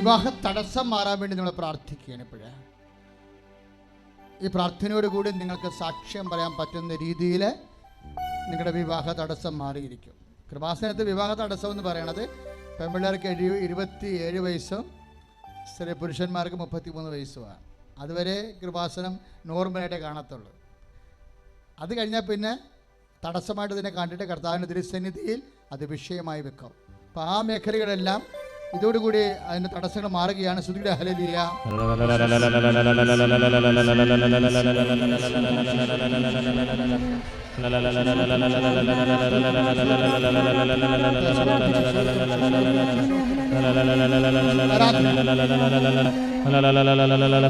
വിവാഹ തടസ്സം മാറാൻ വേണ്ടി നമ്മൾ പ്രാർത്ഥിക്കുകയാണ് ഇപ്പോഴേ. ഈ പ്രാർത്ഥനയോടുകൂടി നിങ്ങൾക്ക് സാക്ഷ്യം പറയാൻ പറ്റുന്ന രീതിയിൽ നിങ്ങളുടെ വിവാഹ തടസ്സം മാറിയിരിക്കും. കൃപാസനത്ത് വിവാഹ തടസ്സം എന്ന് പറയണത് പെൺപിള്ളേർക്ക് എഴു ഇരുപത്തി ഏഴ് വയസ്സും സ്ത്രീ പുരുഷന്മാർക്ക് മുപ്പത്തി മൂന്ന് വയസ്സുമാണ്. അതുവരെ കൃപാസനം നോർമലായിട്ടേ കാണത്തുള്ളൂ. അത് കഴിഞ്ഞാൽ പിന്നെ തടസ്സമായിട്ട് ഇതിനെ കണ്ടിട്ട് കർത്താവിന്റെ തിരുസന്നിധിയിൽ അത് വിഷയമായി വെക്കും. അപ്പോൾ ആ മേഖലകളെല്ലാം ഇതോടുകൂടി അതിന്റെ തടസ്സങ്ങൾ മാറുകയാണ്. ശ്രുതിയുടെ ഹലലിയ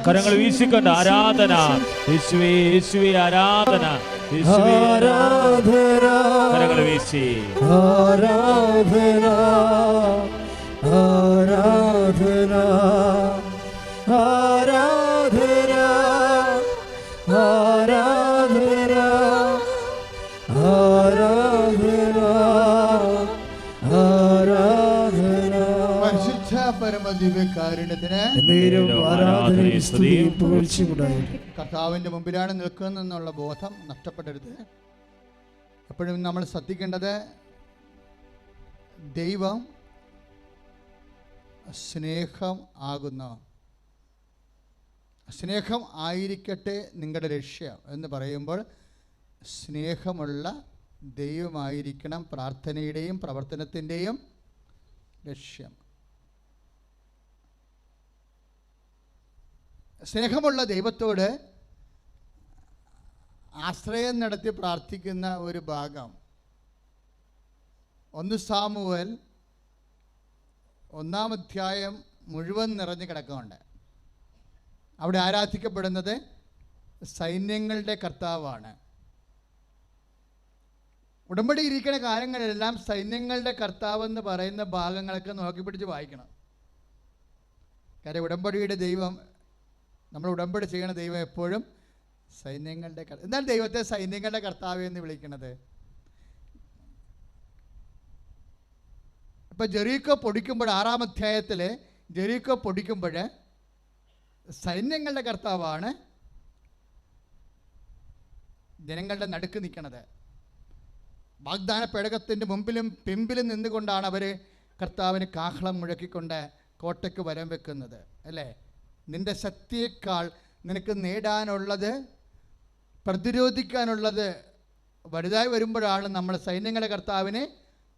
കരങ്ങൾ വീശിക്കൊണ്ട്. ആരാധന. യേശുവേ യേശുവേ ആരാധന. ആരാധന. കരങ്ങൾ വീശി. ആരാധന. ആരാധന ആരാധന ആരാധന ആരാധന പരിശുദ്ധ പരമദിവ്യകാരുണ്യത്തിന് കർത്താവിന്റെ മുമ്പിലാണ് നിൽക്കുന്നതെന്നുള്ള ബോധം നഷ്ടപ്പെടരുത്. എപ്പോഴും നമ്മൾ ശ്രദ്ധിക്കേണ്ടത് ദൈവം സ്നേഹം ആകുന്ന സ്നേഹം ആയിരിക്കട്ടെ നിങ്ങളുടെ ലക്ഷ്യം എന്ന് പറയുമ്പോൾ സ്നേഹമുള്ള ദൈവമായിരിക്കണം പ്രാർത്ഥനയുടെയും പ്രവർത്തനത്തിന്റെയും ലക്ഷ്യം. സ്നേഹമുള്ള ദൈവത്തോട് ആശ്രയം നടത്തി പ്രാർത്ഥിക്കുന്ന ഒരു ഭാഗം. ഒന്ന് സാമുവൽ ഒന്നാം അധ്യായം മുഴുവൻ നിറഞ്ഞു കിടക്കുന്നുണ്ട്. അവിടെ ആരാധിക്കപ്പെടുന്നത് സൈന്യങ്ങളുടെ കർത്താവാണ്. ഉടമ്പടി ഇരിക്കുന്ന കാര്യങ്ങളെല്ലാം സൈന്യങ്ങളുടെ കർത്താവ് എന്ന് പറയുന്ന ഭാഗങ്ങളൊക്കെ നോക്കി പിടിച്ച് വായിക്കണം. കാര്യം ഉടമ്പടിയുടെ ദൈവം നമ്മൾ ഉടമ്പടി ചെയ്യുന്ന ദൈവം എപ്പോഴും സൈന്യങ്ങളുടെ എന്നാൽ ദൈവത്തെ സൈന്യങ്ങളുടെ കർത്താവ് എന്ന് വിളിക്കുന്നത്? ഇപ്പൊ ജെറീക്കോ പൊടിക്കുമ്പോൾ ആറാം അധ്യായത്തിൽ ജെറീക്കോ പൊടിക്കുമ്പോൾ സൈന്യങ്ങളുടെ കർത്താവാണ് ജനങ്ങളുടെ നടുക്ക് നിൽക്കണത്. വാഗ്ദാന പേടകത്തിന്റെ മുമ്പിലും പിമ്പിലും നിന്നുകൊണ്ടാണ് അവർ കർത്താവിന് കാഹളം മുഴക്കിക്കൊണ്ട് കോട്ടയ്ക്ക് വരം വെക്കുന്നത് അല്ലേ? നിന്റെ ശക്തിയേക്കാൾ നിനക്ക് നേടാനുള്ളത് പ്രതിരോധിക്കാനുള്ളത് വലുതായി വരുമ്പോഴാണ് നമ്മൾ സൈന്യങ്ങളുടെ കർത്താവിനെ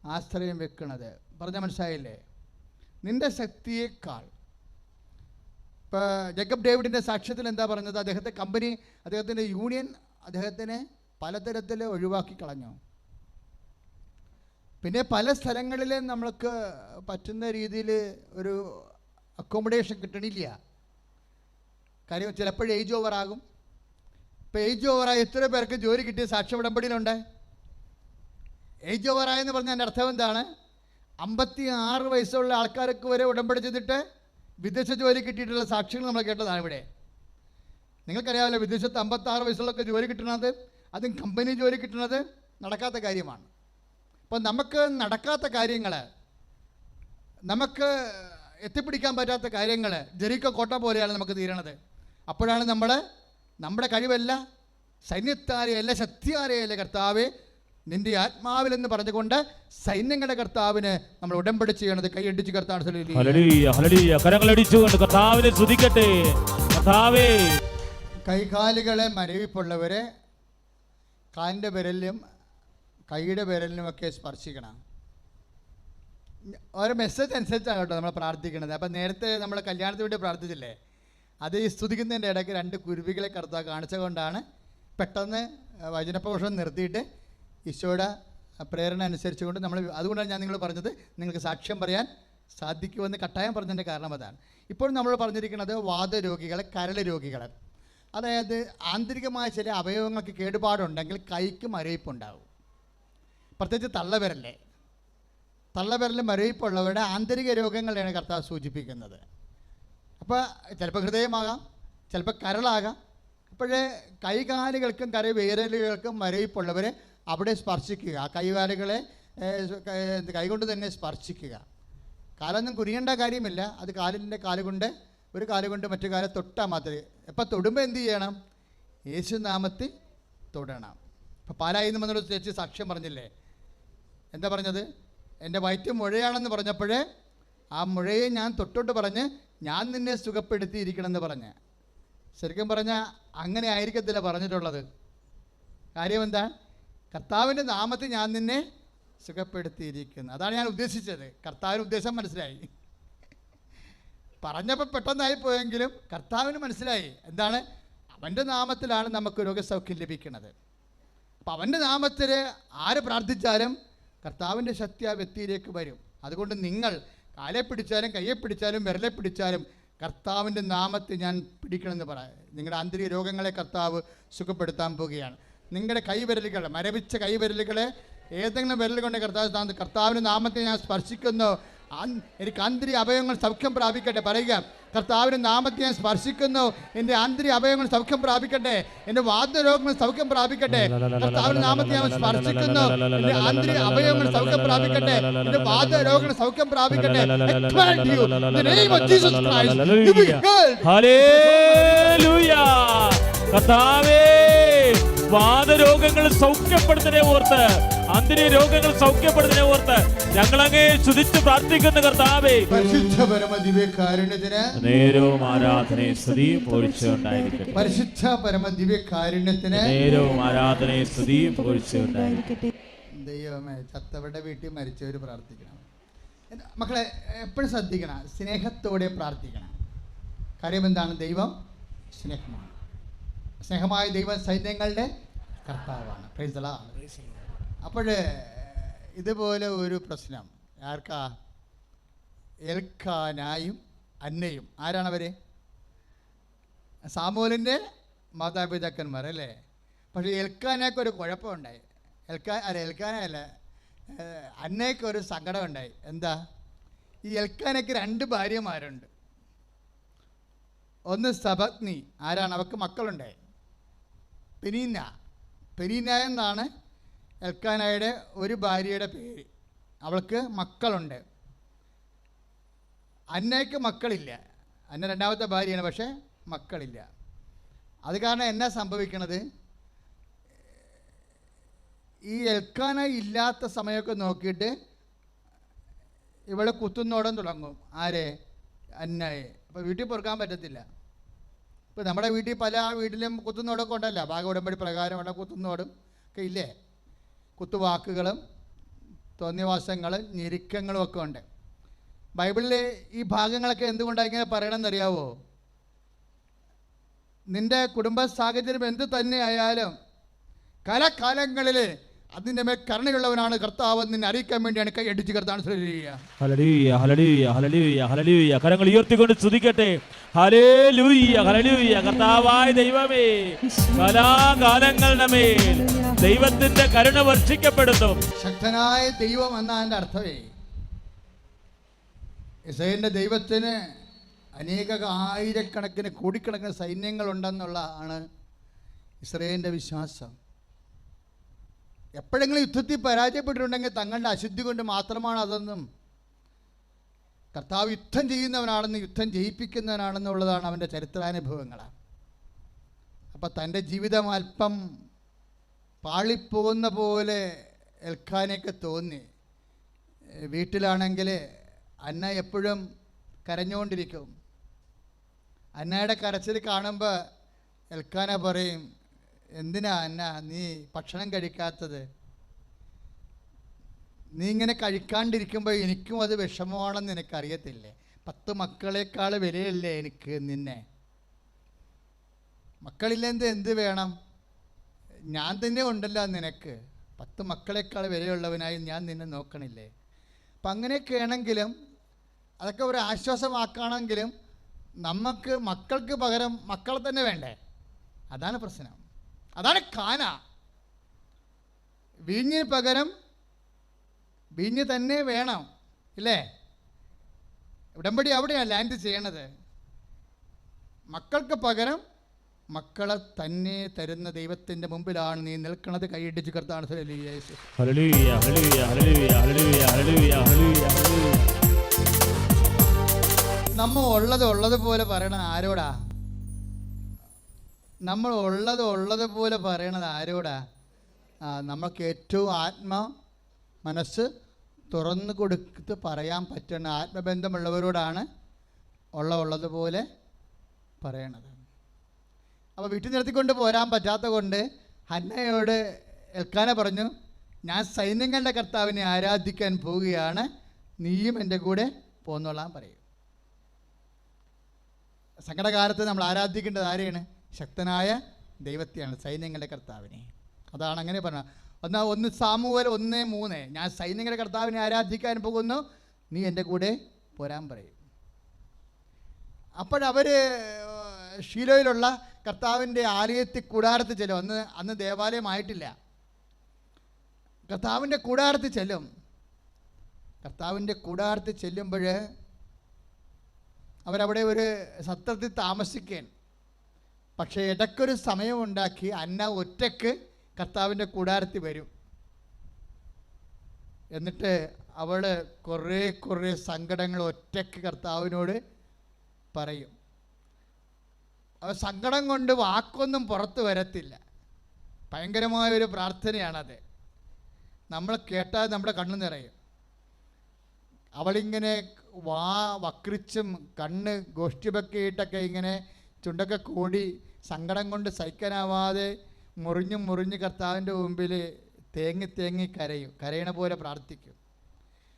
ആശ്രയം വെക്കുന്നത്. പറഞ്ഞ മനസ്സിലായില്ലേ? നിന്റെ ശക്തിയേക്കാൾ ഇപ്പോൾ ജേക്കബ് ഡേവിഡിന്റെ സാക്ഷ്യത്തിൽ എന്താ പറഞ്ഞത്? അദ്ദേഹത്തെ കമ്പനി അദ്ദേഹത്തിന്റെ യൂണിയൻ അദ്ദേഹത്തിനെ പലതരത്തിൽ ഒഴിവാക്കി കളഞ്ഞു. പിന്നെ പല സ്ഥലങ്ങളിലും നമ്മൾക്ക് പറ്റുന്ന രീതിയിൽ ഒരു അക്കോമഡേഷൻ കിട്ടണില്ല. കാര്യം ചിലപ്പോഴും ഏജ് ഓവർ ആകും. ഇപ്പോൾ ഏജ് ഓവറായി എത്ര പേർക്ക് ജോലി കിട്ടിയ സാക്ഷ്യ ഉടമ്പടിയിലുണ്ട്. ഏജ് ഓവറായെന്ന് പറഞ്ഞാൽ എന്റെ അർത്ഥം എന്താണ്? അമ്പത്തി ആറ് വയസ്സുള്ള ആൾക്കാർക്ക് വരെ ഉടമ്പടി ചെയ്തിട്ട് വിദേശ ജോലി കിട്ടിയിട്ടുള്ള സാക്ഷ്യങ്ങൾ നമ്മൾ കേട്ടതാണ് ഇവിടെ. നിങ്ങൾക്കറിയാമല്ലോ വിദേശത്ത് അമ്പത്താറ് വയസ്സുള്ളൊക്കെ ജോലി കിട്ടണത് അതും കമ്പനി ജോലി കിട്ടണത് നടക്കാത്ത കാര്യമാണ്. അപ്പോൾ നമുക്ക് നടക്കാത്ത കാര്യങ്ങൾ നമുക്ക് എത്തിപ്പിടിക്കാൻ പറ്റാത്ത കാര്യങ്ങൾ ജെറിക്ക കോട്ട പോലെയാണ് നമുക്ക് തീരണത്. അപ്പോഴാണ് നമ്മൾ നമ്മുടെ കഴിവല്ല സൈന്യത്താരെയല്ല ശക്തിയാരെയല്ല കർത്താവെ നിന്റെ ആത്മാവിൽ എന്ന് പറഞ്ഞുകൊണ്ട് സൈന്യങ്ങളുടെ കർത്താവിന് നമ്മൾ ഉടമ്പടി ചെയ്യണത് കൈയടിച്ച് കർത്താവ് കരങ്ങളടിച്ചുകൊണ്ട് കർത്താവിനെ സ്തുതിക്കട്ടെ. കർത്താവേ. കൈകാലുകളെ മരവിപ്പുള്ളവരെ കാലിന്റെ വിരലിലും കൈയുടെ വിരലിനുമൊക്കെ സ്പർശിക്കണം. ഓരോ മെസ്സേജ് അനുസരിച്ചാണ് കേട്ടോ നമ്മൾ പ്രാർത്ഥിക്കുന്നത് അപ്പം നേരത്തെ നമ്മൾ കല്യാണത്തിന് വേണ്ടി പ്രാർത്ഥിച്ചില്ലേ? അത് ഈ സ്തുതിക്കുന്നതിന്റെ ഇടയ്ക്ക് രണ്ട് കുരുവികളെ കർത്താവ് കാണിച്ചുകൊണ്ടാണ് പെട്ടെന്ന് വചനപ്രഘോഷം നിർത്തിയിട്ട് ഈശോയുടെ പ്രേരണ അനുസരിച്ചുകൊണ്ട് നമ്മൾ അതുകൊണ്ടാണ് ഞാൻ നിങ്ങൾ പറഞ്ഞത് നിങ്ങൾക്ക് സാക്ഷ്യം പറയാൻ സാധിക്കുമെന്ന് കട്ടായം പറഞ്ഞതിന്റെ കാരണം അതാണ്. ഇപ്പോൾ നമ്മൾ പറഞ്ഞിരിക്കുന്നത് വാദരോഗികളെ കരൾ രോഗികളെ അതായത് ആന്തരികമായ ചില അവയവങ്ങൾക്ക് കേടുപാടുണ്ടെങ്കിൽ കൈക്ക് മരവിപ്പുണ്ടാവും പ്രത്യേകിച്ച് തള്ളവിരല്ലേ. തള്ളവിരൽ മരവിപ്പുള്ളവരുടെ ആന്തരിക രോഗങ്ങളെയാണ് കർത്താവ് സൂചിപ്പിക്കുന്നത്. അപ്പോൾ ചിലപ്പോൾ ഹൃദയമാകാം ചിലപ്പോൾ കരളാകാം. അപ്പോഴേ കൈകാലുകൾക്കും കരവിരലുകൾക്കും മരവിപ്പുള്ളവരെ അവിടെ സ്പർശിക്കുക. ആ കൈകാലുകളെ കൈകൊണ്ട് തന്നെ സ്പർശിക്കുക. കാലൊന്നും കുനിയേണ്ട കാര്യമില്ല. അത് കാലിന്റെ കാലുകൊണ്ട് ഒരു കാലുകൊണ്ട് മറ്റു കാലം തൊട്ടാൽ മാത്രമേ. എപ്പോൾ തൊടുമ്പോൾ എന്ത് ചെയ്യണം? യേശു നാമത്തിൽ തൊടണം. ഇപ്പോൾ പാലായി നിന്ന് വന്നൊരു ചേച്ചി സാക്ഷ്യം പറഞ്ഞില്ലേ? എന്താ പറഞ്ഞത്? എന്റെ വയറ്റ് മുഴയാണെന്ന് പറഞ്ഞപ്പോഴേ ആ മുഴയെ ഞാൻ തൊട്ടോട്ട് പറഞ്ഞ് ഞാൻ നിന്നെ സുഖപ്പെടുത്തിയിരിക്കണമെന്ന് പറഞ്ഞ്. ശരിക്കും പറഞ്ഞാൽ അങ്ങനെ ആയിരിക്കത്തില്ല പറഞ്ഞിട്ടുള്ളത്. കാര്യം എന്താ? കർത്താവിന്റെ നാമത്തിൽ ഞാൻ നിന്നെ സുഖപ്പെടുത്തിയിരിക്കുന്നു. അതാണ് ഞാൻ ഉദ്ദേശിച്ചത്. കർത്താവിന് ഉദ്ദേശം മനസ്സിലായി. പറഞ്ഞപ്പോൾ പെട്ടെന്നായി പോയെങ്കിലും കർത്താവിന് മനസ്സിലായി. എന്താണ്? അവന്റെ നാമത്തിലാണ് നമുക്ക് രോഗസൗഖ്യം ലഭിക്കുന്നത്. അപ്പം അവന്റെ നാമത്തിൽ ആര് പ്രാർത്ഥിച്ചാലും കർത്താവിന്റെ ശക്തി ആ വ്യക്തിയിലേക്ക് വരും. അതുകൊണ്ട് നിങ്ങൾ കാലെ പിടിച്ചാലും കയ്യെ പിടിച്ചാലും വിരലെ പിടിച്ചാലും കർത്താവിന്റെ നാമത്തെ ഞാൻ പിടിക്കണമെന്ന് പറയാം നിങ്ങളുടെ ആന്തരിക രോഗങ്ങളെ കർത്താവ് സുഖപ്പെടുത്താൻ പോവുകയാണ്. നിങ്ങളുടെ കൈവിരലുകൾ മരവിച്ച കൈവിരലുകളെ ഏതെങ്കിലും വിരൽ കൊണ്ട് കർത്താവ് കർത്താവിന്റെ നാമത്തെ ഞാൻ സ്പർശിക്കുന്നു. എനിക്ക് ആന്തരിക അവയവങ്ങൾ സൗഖ്യം പ്രാപിക്കട്ടെ. പറയുക കർത്താവിന്റെ നാമത്തെ ഞാൻ സ്പർശിക്കുന്നു. എന്റെ ആന്തരിക അവയവങ്ങൾ സൗഖ്യം പ്രാപിക്കട്ടെ. എന്റെ വാദ്യരോഗങ്ങൾ സൗഖ്യം പ്രാപിക്കട്ടെ. കർത്താവിന്റെ നാമത്തെ ഞാൻ സ്പർശിക്കുന്നു. എന്റെ ആന്തരിക അവയവങ്ങൾ സൗഖ്യം പ്രാപിക്കട്ടെ. എന്റെ വാദ്യരോഗങ്ങൾ സൗഖ്യം പ്രാപിക്കട്ടെ. കർത്താവേ വാദരോഗങ്ങൾ സൗഖ്യപ്പെടുത്തണേ ഓർത്ത് അന്തിരി രോഗങ്ങൾ സൗഖ്യപ്പെടുത്തണേ ഓർത്ത് ഞങ്ങളങ്ങേ ശുതിച്ച് പ്രാർത്ഥിക്കുന്ന കർത്താവേ പരിശുദ്ധ പരമ ദിവ്യകാരുണ്യത്തിന് നേരവും ആരാധനയെ സ്തുതി പൊഴിച്ചുണ്ടായിരിക്കട്ടെ പരിശുദ്ധ പരമ ദിവ്യകാരുണ്യത്തിന് നേരവും ആരാധനയെ സ്തുതി പൊഴിച്ചുണ്ടായിരിക്കട്ടെ ദൈവമേ ചത്തവരുടെ വീട്ടിൽ മരിച്ചവർ പ്രാർത്ഥിക്കണം. മക്കളെ എപ്പോഴും ശ്രദ്ധിക്കണം സ്നേഹത്തോടെ പ്രാർത്ഥിക്കണം. കാര്യം എന്താണ്? ദൈവം സ്നേഹമാണ്. സ്നേഹമായ ദൈവ സൈന്യങ്ങളുടെ കർത്താവാണ് പ്രൈസലാണ് അപ്പോൾ ഇതുപോലെ ഒരു പ്രശ്നം. ആർക്കാ? എൽഖാനായും അന്നയും. ആരാണവർ സാമൂലിന്റെ മാതാപിതാക്കന്മാർ അല്ലേ? പക്ഷേ എൽക്കാനൊക്കെ ഒരു കുഴപ്പമുണ്ടായി. എൽക്കാ അല്ല എൽക്കാനല്ല അന്നയ്ക്ക് ഒരു സങ്കടം ഉണ്ടായി എന്താ? ഈ എൽക്കാനയ്ക്ക് രണ്ട് ഭാര്യമാരുണ്ട്. ഒന്ന് സപത്നി ആരാണ്? അവർക്ക് മക്കളുണ്ടായി. പെനീന പെനീന എന്നാണ് എൽക്കാനായുടെ ഒരു ഭാര്യയുടെ പേര്. അവൾക്ക് മക്കളുണ്ട്. അന്നയ്ക്ക് മക്കളില്ല. അന്ന രണ്ടാമത്തെ ഭാര്യയാണ് പക്ഷേ മക്കളില്ല. അത് കാരണം എന്നാ സംഭവിക്കണത്? ഈ എൽക്കാന ഇല്ലാത്ത സമയമൊക്കെ നോക്കിയിട്ട് ഇവിടെ കുത്തുന്നോടം തുടങ്ങും. ആരെ? അന്നയെ. അപ്പോൾ വീട്ടിൽ പൊറുക്കാൻ പറ്റത്തില്ല. ഇപ്പോൾ നമ്മുടെ വീട്ടിൽ പല വീട്ടിലും കുത്തുന്നോടൊക്കെ ഉണ്ടല്ലോ. ഭാഗ ഉടമ്പടി പ്രകാരമുള്ള കുത്തുന്നോടും ഒക്കെ ഇല്ലേ? കുത്തുവാക്കുകളും തോന്നിയവാസങ്ങളും ഞെരുക്കങ്ങളും ഒക്കെ ഉണ്ട്. ബൈബിളിൽ ഈ ഭാഗങ്ങളൊക്കെ എന്തുകൊണ്ടാണ് ഇങ്ങനെ പറയണമെന്നറിയാവോ നിന്റെ കുടുംബ സാഹചര്യം എന്ത് തന്നെ ആയാലും കലകാലങ്ങളിൽ അതിന്റെ മേൽ കരുണയുള്ളവനാണ് കർത്താവ് നിന്നെ അറിയിക്കാൻ വേണ്ടിയാണ് കൈ അടിച്ച് കർത്താവ് ശ്രദ്ധിക്കുക ഹല്ലേലൂയ ഹല്ലേലൂയ ഹല്ലേലൂയ ഹല്ലേലൂയ. കരങ്ങൾ ഉയർത്തിക്കൊണ്ട് സ്തുതിക്കട്ടെ. ഹല്ലേലൂയ ഹല്ലേലൂയ. കർത്താവായ ദൈവമേ കലാകാലങ്ങളുടെ മേൽ ദൈവത്തിന്റെ കരുണ വർഷിക്കപ്പെടുന്നു. ശക്തനായ ദൈവം എന്നതിന്റെ അർത്ഥമേ? ഇസ്രയേലിന്റെ ദൈവത്തിന് അനേക ആയിരക്കണക്കിന് കോടിക്കണക്കിന് സൈന്യങ്ങളുണ്ടെന്നുള്ളതാണ് ഇസ്രയേലിന്റെ വിശ്വാസം. എപ്പോഴെങ്കിലും യുദ്ധത്തിൽ പരാജയപ്പെട്ടിട്ടുണ്ടെങ്കിൽ തങ്ങളുടെ അശുദ്ധി കൊണ്ട് മാത്രമാണ് അതെന്നും കർത്താവ് യുദ്ധം ചെയ്യുന്നവനാണെന്ന് യുദ്ധം ജയിപ്പിക്കുന്നവനാണെന്നുള്ളതാണ് അവന്റെ ചരിത്രാനുഭവങ്ങൾ അപ്പം തന്റെ ജീവിതം അല്പം പാളിപ്പോകുന്ന പോലെ എൽക്കാനൊക്കെ തോന്നി. വീട്ടിലാണെങ്കിൽ അന്ന എപ്പോഴും കരഞ്ഞുകൊണ്ടിരിക്കും. അന്നയുടെ കരച്ചിൽ കാണുമ്പോൾ എൽക്കാന പറയും എന്തിനാ അന്ന നീ ഭക്ഷണം കഴിക്കാത്തത്? നീ ഇങ്ങനെ കഴിക്കാണ്ടിരിക്കുമ്പോൾ എനിക്കും അത് വിഷമമാണെന്ന് എനിക്കറിയത്തില്ലേ പത്ത് മക്കളെക്കാൾ വിലയല്ലേ എനിക്ക് നിന്നെ. മക്കളില്ലെന്ത് എന്ത് വേണം? ഞാൻ തന്നെ ഉണ്ടല്ലോ നിനക്ക്. പത്ത് മക്കളെക്കാൾ വിലയുള്ളവനായി ഞാൻ നിന്നെ നോക്കണില്ലേ? അപ്പം അങ്ങനെയൊക്കെ ആണെങ്കിലും അതൊക്കെ ഒരു ആശ്വാസമാക്കുകയാണെങ്കിലും നമുക്ക് മക്കൾക്ക് പകരം മക്കളെ തന്നെ വേണ്ടേ? അതാണ് പ്രശ്നം. അതാണ് കാന വീഞ്ഞിന് പകരം വീഞ്ഞ് തന്നെ വേണം ഇല്ലേ? ഉടമ്പടി അവിടെയാണ് ലാൻഡ് ചെയ്യണത്. മക്കൾക്ക് പകരം മക്കളെ തന്നെ തരുന്ന ദൈവത്തിന്റെ മുമ്പിലാണ് നീ നിൽക്കുന്നത് കൈയിടിച്ച് കർത്താണ് നമ്മ ഉള്ളത് ഉള്ളത് പോലെ പറയണ ആരോടാ? നമ്മൾ ഉള്ളത് ഉള്ളത് പോലെ പറയണത് ആരോടാ? ആ നമുക്ക് ഏറ്റവും ആത്മ മനസ്സ് തുറന്നു കൊടുത്ത് പറയാൻ പറ്റുന്ന ആത്മബന്ധമുള്ളവരോടാണ് ഉള്ള ഉള്ളതുപോലെ പറയണത്. അപ്പോൾ വീട്ടിൽ നിർത്തിക്കൊണ്ട് പോരാൻ പറ്റാത്ത കൊണ്ട് ഹന്നയോട് എൽക്കാന പറഞ്ഞു ഞാൻ സൈന്യങ്ങളുടെ കർത്താവിനെ ആരാധിക്കാൻ പോവുകയാണ്. നീയും എന്റെ കൂടെ പോന്നോളാൻ പറയും. സങ്കടകാലത്ത് നമ്മൾ ആരാധിക്കേണ്ടത് ആരെയാണ്? ശക്തനായ ദൈവത്തെയാണ് സൈന്യങ്ങളുടെ കർത്താവിനെ. അതാണ് അങ്ങനെ പറഞ്ഞത്. എന്നാൽ ഒന്ന് സാമൂഹൽ ഒന്ന് മൂന്ന്. ഞാൻ സൈന്യങ്ങളുടെ കർത്താവിനെ ആരാധിക്കാൻ പോകുന്നു. നീ എന്റെ കൂടെ പോരാൻ പറയും. അപ്പോഴവർ ഷീലോയിലുള്ള കർത്താവിന്റെ ആലയത്തിൽ കൂടാരത്തിൽ ചെല്ലും. അന്ന് അന്ന് ദേവാലയമായിട്ടില്ല കർത്താവിന്റെ കൂടാരത്തിൽ ചെല്ലും. കർത്താവിന്റെ കൂടാരത്തിൽ ചെല്ലുമ്പോൾ അവരവിടെ ഒരു സത്രത്തിൽ താമസിക്കാൻ. പക്ഷേ ഇടയ്ക്കൊരു സമയമുണ്ടാക്കി അന്ന ഒറ്റയ്ക്ക് കർത്താവിന്റെ കൂടാരത്തിൽ വരും. എന്നിട്ട് അവൾ കുറേ കുറേ സങ്കടങ്ങൾ ഒറ്റയ്ക്ക് കർത്താവിനോട് പറയും. അവ സങ്കടം കൊണ്ട് വാക്കൊന്നും പുറത്ത് വരത്തില്ല. ഭയങ്കരമായ ഒരു പ്രാർത്ഥനയാണത്. നമ്മൾ കേട്ടാൽ നമ്മുടെ കണ്ണു നിറയും. അവളിങ്ങനെ വാ വക്രിച്ചും കണ്ണ് ഗോഷ്ഠിപൊക്കെ ഇങ്ങനെ ചുണ്ടൊക്കെ കൂടി സങ്കടം കൊണ്ട് സഹിക്കാനാവാതെ മുറിഞ്ഞു മുറിഞ്ഞ് കർത്താവിന്റെ മുമ്പിൽ തേങ്ങി തേങ്ങി കരയും. കരയണ പോലെ പ്രാർത്ഥിക്കും.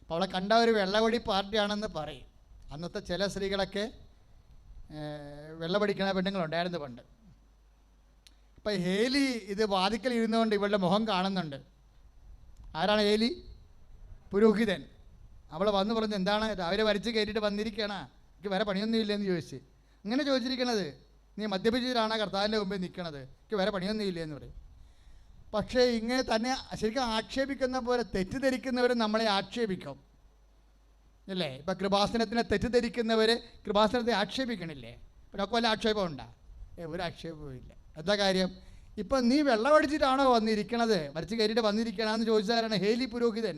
അപ്പോൾ അവളെ കണ്ട ഒരു വെള്ളവടി പാർട്ടിയാണെന്ന് പറയും. അന്നത്തെ ചില സ്ത്രീകളൊക്കെ വെള്ളപടിക്കണ പെണ്ണുങ്ങളുണ്ടായിരുന്നു പണ്ട്. അപ്പം ഹേലി ഇത് വാതിക്കൽ ഇരുന്നുകൊണ്ട് ഇവളുടെ മുഖം കാണുന്നുണ്ട്. ആരാണ് ഹേലി? പുരോഹിതൻ. അവൾ വന്ന് പറഞ്ഞു എന്താണ്? രാവിലെ വരച്ച് കയറ്റിയിട്ട് വന്നിരിക്കണ? എനിക്ക് വേറെ പണിയൊന്നും ഇല്ലെന്ന് ചോദിച്ച്. അങ്ങനെ ചോദിച്ചിരിക്കണത്. നീ മദ്യപിച്ചിട്ടാണ് കർത്താവിന്റെ മുമ്പിൽ നിൽക്കണത്. എനിക്ക് വേറെ പണിയൊന്നും ഇല്ലെന്ന് പറയും. പക്ഷേ ഇങ്ങനെ തന്നെ ശരിക്കും ആക്ഷേപിക്കുന്ന പോലെ തെറ്റിദ്ധരിക്കുന്നവർ നമ്മളെ ആക്ഷേപിക്കും. അല്ലേ ഇപ്പം കൃപാസനത്തിനെ തെറ്റിദ്ധരിക്കുന്നവർ കൃപാസനത്തെ ആക്ഷേപിക്കണില്ലേ? ഇവരൊക്കെ വല്ല ആക്ഷേപം ഉണ്ടാ? ഏ ഒരു ആക്ഷേപവും ഇല്ല. എന്താ കാര്യം? ഇപ്പം നീ വെള്ളമടിച്ചിട്ടാണോ വന്നിരിക്കണത്? വരച്ച് കയറിയിട്ട് വന്നിരിക്കണമെന്ന് ചോദിച്ചാലാണ് ഹേലി പുരോഹിതൻ.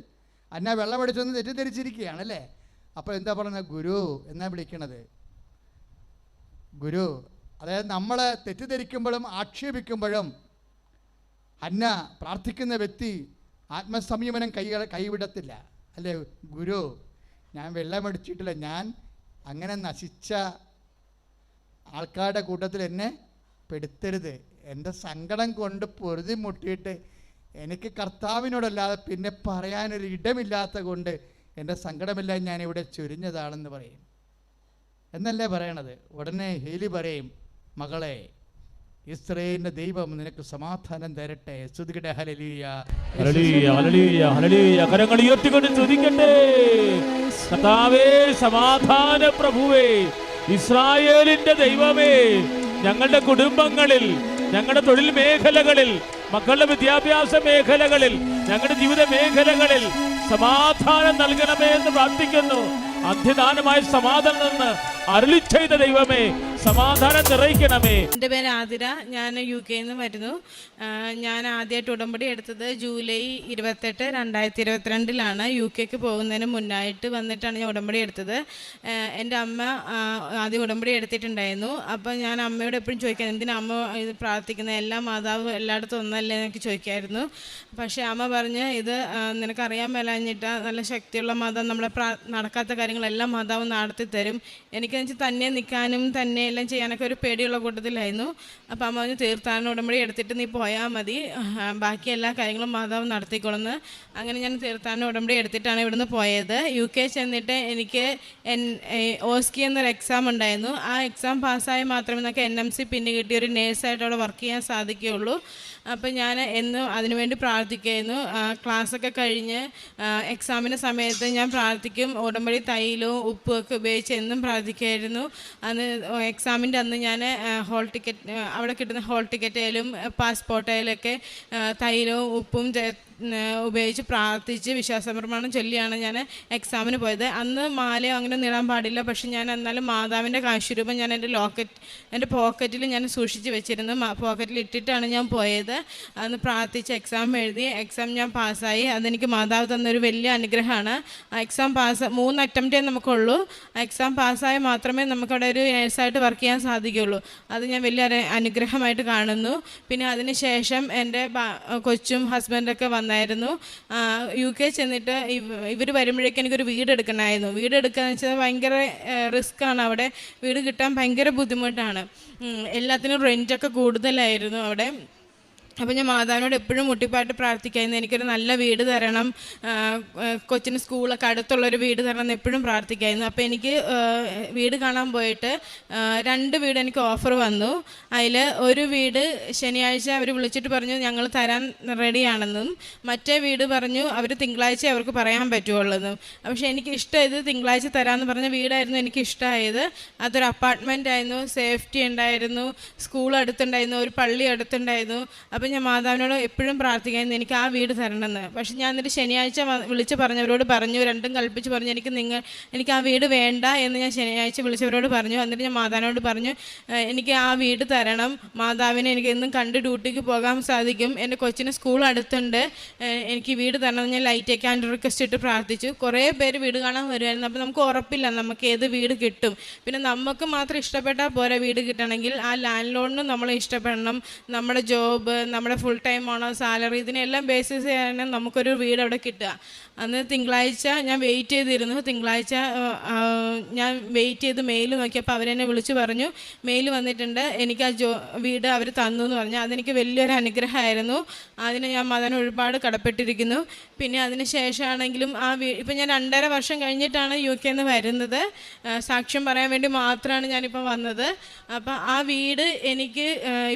അന്നാ വെള്ളമടിച്ചൊന്ന് തെറ്റിദ്ധരിച്ചിരിക്കുകയാണ് അല്ലേ? അപ്പോൾ എന്താ പറയുന്നത്? ഗുരു എന്നാ വിളിക്കണത്? ഗുരു അതായത് നമ്മളെ തെറ്റിദ്ധരിക്കുമ്പോഴും ആക്ഷേപിക്കുമ്പോഴും അന്ന പ്രാർത്ഥിക്കുന്ന വ്യക്തി ആത്മസംയമനം കൈ കൈവിടത്തില്ല. അല്ലേ ഗുരു ഞാൻ വെള്ളമടിച്ചിട്ടില്ല ഞാൻ അങ്ങനെ നശിച്ച ആൾക്കാരുടെ കൂട്ടത്തിൽ എന്നെ പെടുത്തരുത്. എന്റെ സങ്കടം കൊണ്ട് പൊറുതി മുട്ടിയിട്ട് എനിക്ക് കർത്താവിനോടല്ലാതെ പിന്നെ പറയാനൊരു ഇടമില്ലാത്ത കൊണ്ട് എന്റെ സങ്കടമെല്ലാം ഞാനിവിടെ ചൊരിഞ്ഞതാണെന്ന് പറയും. എന്നല്ലേ പറയണത്? ഉടനെ ഹേലി പറയും മകളെ ഇസ്രയേലിന്റെ ദൈവം നിനക്ക് സമാധാനം തരട്ടെ. സ്തുതിക്കട്ടെ ഹലലീയ. കരങ്ങൾ ഉയർത്തിക്കൊണ്ട് കർത്താവേ സമാധാന പ്രഭുവേ ഇസ്രായേലിന്റെ ദൈവമേ ഞങ്ങളുടെ കുടുംബങ്ങളിൽ ഞങ്ങളുടെ തൊഴിൽ മേഖലകളിൽ മക്കളുടെ വിദ്യാഭ്യാസ മേഖലകളിൽ ഞങ്ങളുടെ ജീവിത മേഖലകളിൽ സമാധാനം നൽകണമേ എന്ന് പ്രാർത്ഥിക്കുന്നു. അധ്യദാനമായ സമാധാനം നിന്ന് അരുളി ദൈവമേ സമാധാനം നിറയിക്കണമേ എന്റെ പേര് ആതിര. ഞാൻ യു കെയിൽ നിന്ന് വരുന്നു. ഞാൻ ആദ്യമായിട്ട് ഉടമ്പടി എടുത്തത് ജൂലൈ ഇരുപത്തെട്ട് രണ്ടായിരത്തി ഇരുപത്തിരണ്ടിലാണ് യു കെക്ക് പോകുന്നതിന് മുന്നായിട്ട് വന്നിട്ടാണ് ഞാൻ ഉടമ്പടി എടുത്തത്. എന്റെ അമ്മ ആദ്യം ഉടമ്പടി എടുത്തിട്ടുണ്ടായിരുന്നു. അപ്പോൾ ഞാൻ അമ്മയോട് എപ്പോഴും ചോദിക്കാൻ എന്തിനാ അമ്മ ഇത് പ്രാർത്ഥിക്കുന്നത്? എല്ലാ മാതാവും എല്ലായിടത്തും ഒന്നല്ലേ? എന്നൊക്കെ ചോദിക്കായിരുന്നു. പക്ഷേ അമ്മ പറഞ്ഞ് ഇത് നിനക്കറിയാൻ മേലാഞ്ഞിട്ട് നല്ല ശക്തിയുള്ള മാതാവ് നമ്മളെ നടക്കാത്ത കാര്യങ്ങളെല്ലാം മാതാവ് നടത്തി തരും എനിക്കെന്ന് വെച്ചാൽ തന്നെ നിൽക്കാനും തന്നെ എല്ലാം ചെയ്യാനൊക്കെ ഒരു പേടിയുള്ള കൂട്ടത്തിലായിരുന്നു. അപ്പോൾ അമ്മ പറഞ്ഞു തീർത്ഥാടന ഉടമ്പടി എടുത്തിട്ട് നീ പോയാൽ മതി. ബാക്കി എല്ലാ കാര്യങ്ങളും മാതാവ് നടത്തിക്കൊള്ളുന്നു അങ്ങനെ ഞാൻ തീർത്ഥാടന ഉടമ്പടി എടുത്തിട്ടാണ് ഇവിടുന്ന് പോയത്. യു കെ ചെന്നിട്ട് എനിക്ക് എൻ ഓസ്കി എന്നൊരു എക്സാം ഉണ്ടായിരുന്നു. ആ എക്സാം പാസ്സായി മാത്രമേ നമുക്ക് എൻ എം സി പിന്നെ കിട്ടിയ ഒരു നേഴ്സായിട്ട് അവിടെ വർക്ക് ചെയ്യാൻ സാധിക്കുകയുള്ളൂ. അപ്പം ഞാൻ എന്നും അതിനുവേണ്ടി പ്രാർത്ഥിക്കായിരുന്നു ക്ലാസ്സൊക്കെ കഴിഞ്ഞ് എക്സാമിന്റെ സമയത്ത് ഞാൻ പ്രാർത്ഥിക്കും. ഉടമ്പടി തൈലവും ഉപ്പും ഒക്കെ ഉപയോഗിച്ച് എന്നും പ്രാർത്ഥിക്കുമായിരുന്നു അന്ന് എക്സാമിന്റെ അന്ന് ഞാൻ ഹോൾ ടിക്കറ്റ് അവിടെ കിട്ടുന്ന ഹോൾ ടിക്കറ്റേലും ഒക്കെ തൈലവും ഉപ്പും ഉപയോഗിച്ച് പ്രാർത്ഥിച്ച് വിശ്വാസപ്രമാണം ചൊല്ലിയാണ് ഞാൻ എക്സാമിന് പോയത്. അന്ന് മാലയോ അങ്ങനെ നേടാൻ പാടില്ല. പക്ഷെ ഞാൻ എന്നാലും മാതാവിന്റെ കാശുരൂപം ഞാൻ എന്റെ ലോക്കറ്റ് എന്റെ പോക്കറ്റിൽ ഞാൻ സൂക്ഷിച്ച് വെച്ചിരുന്നു. പോക്കറ്റിൽ ഇട്ടിട്ടാണ് ഞാൻ പോയത്. അന്ന് പ്രാർത്ഥിച്ച് എക്സാം എഴുതി. എക്സാം ഞാൻ പാസ്സായി. അതെനിക്ക് മാതാവ് തന്നൊരു വലിയ അനുഗ്രഹമാണ്. എക്സാം പാസ് മൂന്ന് അറ്റംപ്റ്റേ നമുക്കുള്ളൂ. എക്സാം പാസ്സായാൽ മാത്രമേ നമുക്കവിടെ ഒരു നേഴ്സായിട്ട് വർക്ക് ചെയ്യാൻ സാധിക്കുകയുള്ളൂ. അത് ഞാൻ വലിയ അനുഗ്രഹമായിട്ട് കാണുന്നു. പിന്നെ അതിന് ശേഷം എന്റെ കൊച്ചും ഹസ്ബൻഡൊക്കെ വന്നായിരുന്നു. യു കെ ചെന്നിട്ട് ഇവർ വരുമ്പോഴേക്കും എനിക്കൊരു വീട് എടുക്കണമായിരുന്നു. വീട് എടുക്കുകയെന്ന് വെച്ചാൽ ഭയങ്കര റിസ്ക് ആണ്. അവിടെ വീട് കിട്ടാൻ ഭയങ്കര ബുദ്ധിമുട്ടാണ്. എല്ലാത്തിനും റെന്റൊക്കെ കൂടുതലായിരുന്നു അവിടെ. അപ്പോൾ ഞാൻ മാതാവിനോട് എപ്പോഴും മുട്ടിപ്പായിട്ട് പ്രാർത്ഥിക്കായിരുന്നു എനിക്കൊരു നല്ല വീട് തരണം. കൊച്ചിന് സ്കൂളൊക്കെ അടുത്തുള്ളൊരു വീട് തരണം എന്ന് എപ്പോഴും പ്രാർത്ഥിക്കായിരുന്നു. അപ്പോൾ എനിക്ക് വീട് കാണാൻ പോയിട്ട് രണ്ട് വീട് എനിക്ക് ഓഫർ വന്നു. അതിൽ ഒരു വീട് ശനിയാഴ്ച അവർ വിളിച്ചിട്ട് പറഞ്ഞു ഞങ്ങൾ തരാൻ റെഡിയാണെന്നും മറ്റേ വീട് പറഞ്ഞു അവർ തിങ്കളാഴ്ച അവർക്ക് പറയാൻ പറ്റുള്ളൂന്നും പക്ഷേ എനിക്ക് ഇഷ്ടമായത് തിങ്കളാഴ്ച തരാമെന്ന് പറഞ്ഞ വീടായിരുന്നു എനിക്ക് ഇഷ്ടമായത്. അതൊരു അപ്പാർട്ട്മെന്റ് ആയിരുന്നു സേഫ്റ്റി ഉണ്ടായിരുന്നു സ്കൂൾ അടുത്തുണ്ടായിരുന്നു ഒരു പള്ളി അടുത്തുണ്ടായിരുന്നു. അപ്പോൾ ഞാൻ മാതാവിനോട് എപ്പോഴും പ്രാർത്ഥിക്കായിരുന്നു എനിക്ക് ആ വീട് തരണമെന്ന്. പക്ഷെ ഞാൻ എന്നിട്ട് ശനിയാഴ്ച വിളിച്ച് പറഞ്ഞവരോട് പറഞ്ഞു രണ്ടും കൽപ്പിച്ച് പറഞ്ഞു എനിക്ക് നിങ്ങൾ എനിക്ക് ആ വീട് വേണ്ട എന്ന് ഞാൻ ശനിയാഴ്ച വിളിച്ചവരോട് പറഞ്ഞു. എന്നിട്ട് ഞാൻ മാതാവിനോട് പറഞ്ഞു എനിക്ക് ആ വീട് തരണം. മാതാവിനെ എനിക്ക് എന്നും കണ്ട് ഡ്യൂട്ടിക്ക് പോകാൻ സാധിക്കും. എന്റെ കൊച്ചിന് സ്കൂൾ അടുത്തുണ്ട്. എനിക്ക് വീട് തരണം ഞാൻ ലൈറ്റ് ആൻഡ് റിക്വസ്റ്റ് ഇട്ട് പ്രാർത്ഥിച്ചു. കുറേ പേര് വീട് കാണാൻ വരുമായിരുന്നു അപ്പോൾ നമുക്ക് ഉറപ്പില്ല നമുക്ക് ഏത് വീട് കിട്ടും. പിന്നെ നമുക്ക് മാത്രം ഇഷ്ടപ്പെട്ടാൽ പോരാ വീട് കിട്ടണമെങ്കിൽ ആ ലാൻഡ് ലോണിനും നമ്മൾ ഇഷ്ടപ്പെടണം. നമ്മുടെ ജോബ് നമ്മുടെ ഫുൾ ടൈം ആണോ സാലറി ഇതിനെല്ലാം ബേസിസ് ചെയ്യാൻ നമുക്കൊരു വീട് അവിടെ കിട്ടുക. അന്ന് തിങ്കളാഴ്ച ഞാൻ വെയിറ്റ് ചെയ്തിരുന്നു. തിങ്കളാഴ്ച ഞാൻ വെയിറ്റ് ചെയ്ത് മെയിൽ നോക്കിയപ്പോൾ അവരെന്നെ വിളിച്ചു പറഞ്ഞു. മെയിൽ വന്നിട്ടുണ്ട്. എനിക്ക് ആ ജോ വീട് അവർ തന്നു എന്ന് പറഞ്ഞു. അതെനിക്ക് വലിയൊരു അനുഗ്രഹമായിരുന്നു. അതിന് ഞാൻ മതന് ഒരുപാട് കടപ്പെട്ടിരിക്കുന്നു. പിന്നെ അതിന് ശേഷമാണെങ്കിലും ആ വീ ഇപ്പം ഞാൻ രണ്ടര വർഷം കഴിഞ്ഞിട്ടാണ് യു കെ നിന്ന് വരുന്നത്. സാക്ഷ്യം പറയാൻ വേണ്ടി മാത്രമാണ് ഞാനിപ്പോൾ വന്നത്. അപ്പം ആ വീട് എനിക്ക്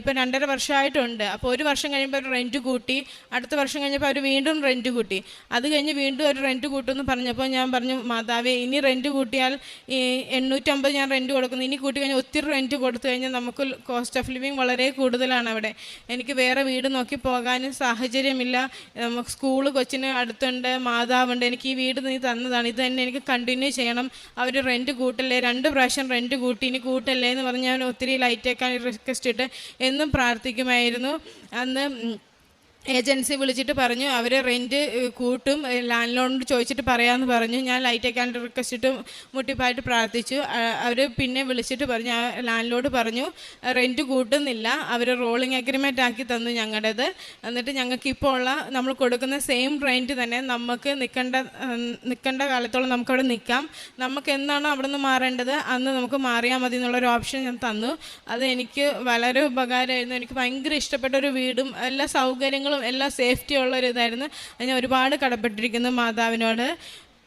ഇപ്പം രണ്ടര വർഷമായിട്ടുണ്ട് അപ്പോൾ ഒരു വർഷം കഴിയുമ്പോൾ അവർ റെന്റ് കൂട്ടി അടുത്ത വർഷം കഴിഞ്ഞപ്പോൾ അവർ വീണ്ടും റെന്റ് കൂട്ടി. അത് കഴിഞ്ഞ് വീണ്ടും അവർ റെന്റ് കൂട്ടുമെന്ന് പറഞ്ഞപ്പോൾ ഞാൻ പറഞ്ഞു മാതാവേ ഇനി റെന്റ് കൂട്ടിയാൽ ഈ എണ്ണൂറ്റമ്പത് ഞാൻ റെന്റ് കൊടുക്കുന്നു. ഇനി കൂട്ടി കഴിഞ്ഞാൽ ഒത്തിരി റെന്റ് കൊടുത്തു കഴിഞ്ഞാൽ നമുക്ക് കോസ്റ്റ് ഓഫ് ലിവിങ് വളരെ കൂടുതലാണ് അവിടെ. എനിക്ക് വേറെ വീട് നോക്കി പോകാനും സാഹചര്യമില്ല. നമുക്ക് സ്കൂൾ കൊച്ചിന് അടുത്തുണ്ട് മാതാവുണ്ട്. എനിക്ക് ഈ വീട് നീ തന്നതാണ്. ഇത് തന്നെ എനിക്ക് കണ്ടിന്യൂ ചെയ്യണം. അവർ റെന്റ് കൂട്ടല്ലേ? രണ്ട് പ്രാവശ്യം റെന്റ് കൂട്ടി. ഇനി കൂട്ടല്ലേ? എന്ന് പറഞ്ഞ് ഞാൻ ഒത്തിരി ലൈറ്റേക്കാൻ റിക്വസ്റ്റ് ഇട്ട് എന്നും പ്രാർത്ഥിക്കുമായിരുന്നു. അന്ന് ഉം, ഏജൻസി വിളിച്ചിട്ട് പറഞ്ഞു അവർ റെന്റ് കൂട്ടും ലാൻഡ് ലോണിനോട് ചോദിച്ചിട്ട് പറയാമെന്ന് പറഞ്ഞു. ഞാൻ ലൈറ്റ് അക്കൗണ്ട് റിക്വസ്റ്റ് ഇട്ട് മുട്ടിപ്പായിട്ട് പ്രാർത്ഥിച്ചു. അവർ പിന്നെ വിളിച്ചിട്ട് പറഞ്ഞു ആ ലാൻഡ് ലോഡ് പറഞ്ഞു റെന്റ് കൂട്ടുന്നില്ല അവർ റോളിംഗ് അഗ്രിമെന്റ് ആക്കി തന്നു ഞങ്ങളുടേത് എന്നിട്ട് ഞങ്ങൾക്ക് ഇപ്പോൾ ഉള്ള നമ്മൾ കൊടുക്കുന്ന സെയിം റെന്റ് തന്നെ നമുക്ക് നിൽക്കേണ്ട നിൽക്കേണ്ട കാലത്തോളം നമുക്കവിടെ നിൽക്കാം നമുക്ക് എന്താണോ അവിടെ നിന്ന് മാറേണ്ടത് അന്ന് നമുക്ക് മാറിയാൽ മതി എന്നുള്ളൊരു ഓപ്ഷൻ ഞാൻ തന്നു. അത് എനിക്ക് വളരെ ഉപകാരമായിരുന്നു. എനിക്ക് ഭയങ്കര ഇഷ്ടപ്പെട്ട ഒരു വീടും എല്ലാ സൗകര്യങ്ങളും എല്ലാ സേഫ്റ്റി ഉള്ള ഒരു ഇതായിരുന്നു അതിന് ഒരുപാട് കടപ്പെട്ടിരിക്കുന്നു മാതാവിനോട്.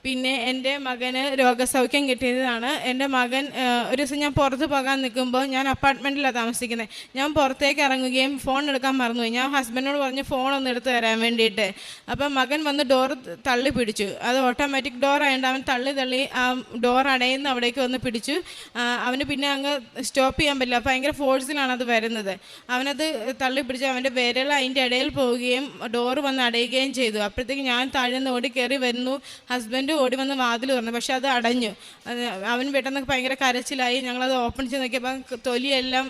പിന്നെ എന്റെ മകന് രോഗസൗഖ്യം കിട്ടിയതാണ്. എന്റെ മകൻ ഒരു ദിവസം ഞാൻ പുറത്ത് പോകാൻ നിൽക്കുമ്പോൾ ഞാൻ അപ്പാർട്ട്മെന്റിലാണ് താമസിക്കുന്നത്. ഞാൻ പുറത്തേക്ക് ഇറങ്ങുകയും ഫോൺ എടുക്കാൻ മറന്നുപോയി. ഞാൻ ഹസ്ബൻഡിനോട് പറഞ്ഞ് ഫോൺ ഒന്ന് എടുത്ത് തരാൻ വേണ്ടിയിട്ട്. അപ്പം മകൻ വന്ന് ഡോർ തള്ളി പിടിച്ചു. അത് ഓട്ടോമാറ്റിക് ഡോർ ആയതുകൊണ്ട് അവൻ തള്ളി തള്ളി ആ ഡോർ അടയുന്ന അവിടേക്ക് വന്ന് പിടിച്ചു. അവന് പിന്നെ അങ്ങ് സ്റ്റോപ്പ് ചെയ്യാൻ പറ്റില്ല. ഭയങ്കര ഫോഴ്സിലാണ് അത് വരുന്നത്. അവനത് തള്ളി പിടിച്ച് അവന്റെ വിരൽ അതിന്റെ ഇടയിൽ പോവുകയും ഡോറ് വന്ന് അടയുകയും ചെയ്തു. അപ്പോഴത്തേക്ക് ഞാൻ താഴെ നിന്ന് ഓടി കയറി വരുന്നു. ഹസ്ബൻഡ് ഓടി വന്ന് വാതിൽ തുറന്നു. പക്ഷെ അത് അടഞ്ഞു. അവൻ പെട്ടെന്ന് ഭയങ്കര കരച്ചിലായി. ഞങ്ങളത് ഓപ്പൺ ചെയ്ത് നോക്കിയപ്പോൾ തൊലിയെല്ലാം